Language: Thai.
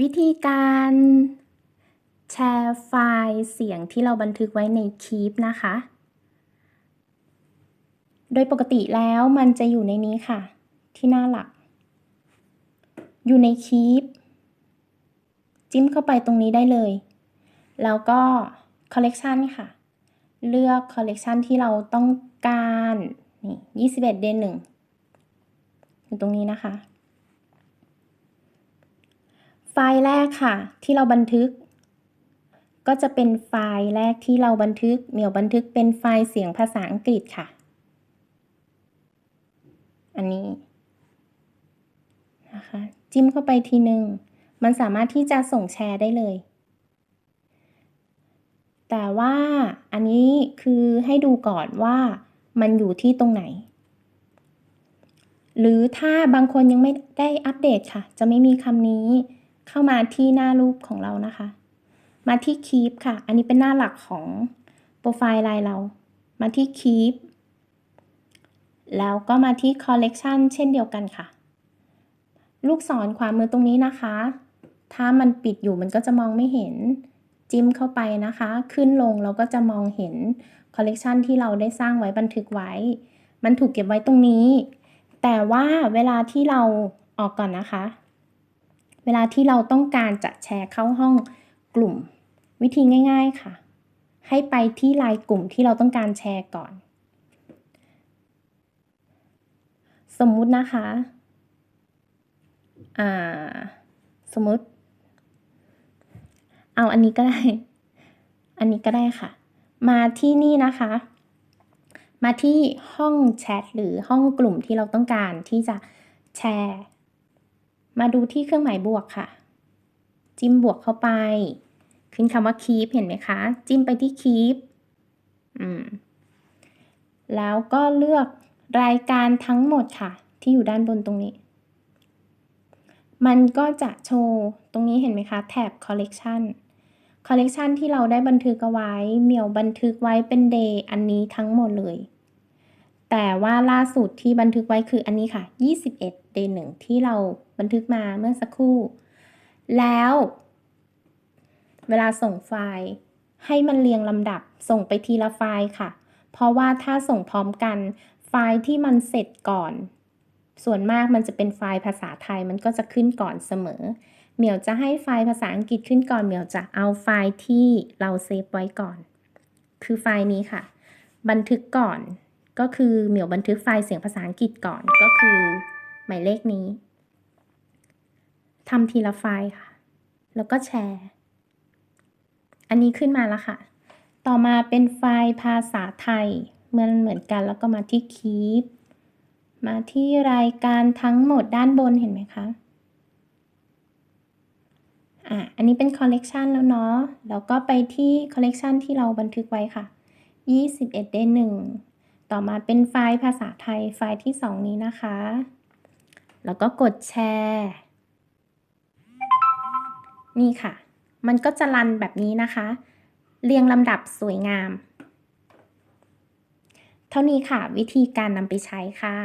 วิธีการแชร์ไฟล์เสียงที่เราบันทึกไว้ใน Keep นะคะ โดยปกติแล้วมันจะอยู่ในนี้ค่ะ ที่หน้าหลัก อยู่ใน Keep จิ้มเข้าไปตรงนี้ได้เลย แล้วก็ Collection ค่ะ เลือก Collection ที่เราต้องการ นี่ 21 เดือน1อยู่ตรงนี้นะคะ ไฟล์แรกค่ะ ที่เราบันทึก ก็จะเป็นไฟล์แรกที่เราบันทึกเหมียวบันทึกเป็นไฟล์เสียงภาษาอังกฤษค่ะ อันนี้นะคะ จิ้มเข้าไปทีหนึ่งมันสามารถที่จะส่งแชร์ได้เลย แต่ว่าอันนี้คือให้ดูก่อนว่ามันอยู่ที่ตรงไหน หรือถ้าบางคนยังไม่ได้อัปเดตค่ะ จะไม่มีคำนี้ เข้ามาที่หน้ารูปของเรานะคะ มาที่ Keep ค่ะ อันนี้เป็นหน้าหลักของโปรไฟล์ไลน์เรา มาที่ Keep แล้วก็มาที่ Collection เช่นเดียวกันค่ะ ลูกศรขวามือตรงนี้นะคะ ถ้ามันปิดอยู่มันก็จะมองไม่เห็น จิ้มเข้าไปนะคะ ขึ้นลงเราก็จะมองเห็นคอลเลกชันที่เราได้สร้างไว้บันทึกไว้ มันถูกเก็บไว้ตรงนี้ แต่ว่าเวลาที่เราออกก่อนนะคะ เวลาที่เราต้องการจะแชร์เข้าห้องกลุ่ม วิธีง่าย ๆค่ะ ให้ไปที่ไลน์กลุ่มที่เราต้องการแชร์ก่อน สมมุตินะคะอ่าสมมติ เอาอันนี้ก็ได้ อันนี้ก็ได้ค่ะ มาที่นี่นะคะ มาที่ห้องแชทหรือห้องกลุ่มที่เราต้องการที่จะแชร์ มาดูที่เครื่องหมายบวกค่ะ จิ้มบวกเข้าไป ขึ้นคำว่า keep เห็นไหมคะ จิ้มไปที่ keep อืม แล้วก็เลือกรายการทั้งหมดค่ะ ที่อยู่ด้านบนตรงนี้ มันก็จะโชว์ตรงนี้เห็นไหมคะแถบ collection คอลเลกชันที่เราได้บันทึกเอาไว้ เหมียวบันทึกไว้เป็น day อันนี้ทั้งหมดเลย แต่ว่าล่าสุดที่บันทึกไว้คืออันนี้ค่ะ 21 day 1ที่เราบันทึกมาเมื่อสักครู่ แล้ว เวลาส่งไฟล์ให้มันเรียงลำดับส่งไปทีละไฟล์ค่ะ เพราะว่าถ้าส่งพร้อมกันไฟล์ที่มันเสร็จก่อน ส่วนมากมันจะเป็นไฟล์ภาษาไทยมันก็จะขึ้นก่อนเสมอ เหมียวจะให้ไฟล์ภาษาอังกฤษขึ้นก่อน เหมียวจะเอาไฟล์ที่เราเซฟไว้ก่อน คือไฟล์นี้ค่ะ บันทึกก่อน ก็คือเหมียวบันทึกไฟล์เสียงภาษาอังกฤษก่อนก็คือ หมายเลขนี้ทำทีละไฟล์ค่ะ แล้วก็แชร์ อันนี้ขึ้นมาแล้วค่ะ ต่อมาเป็นไฟล์ภาษาไทยเหมือนเหมือนกันแล้วก็มาที่ Keep มาที่รายการทั้งหมดด้านบนเห็นไหมคะ อะ อันนี้เป็นคอลเลกชันแล้วเนาะ แล้วก็ไปที่คอลเลกชันที่เราบันทึกไว้ค่ะ 21เดน1 ต่อมาเป็นไฟล์ภาษาไทยไฟล์ที่ 2 นี้นะคะ แล้วก็กดแชร์ นี่ค่ะ มันก็จะรันแบบนี้นะคะ เรียงลำดับสวยงาม เท่านี้ค่ะวิธีการนำไปใช้ค่ะ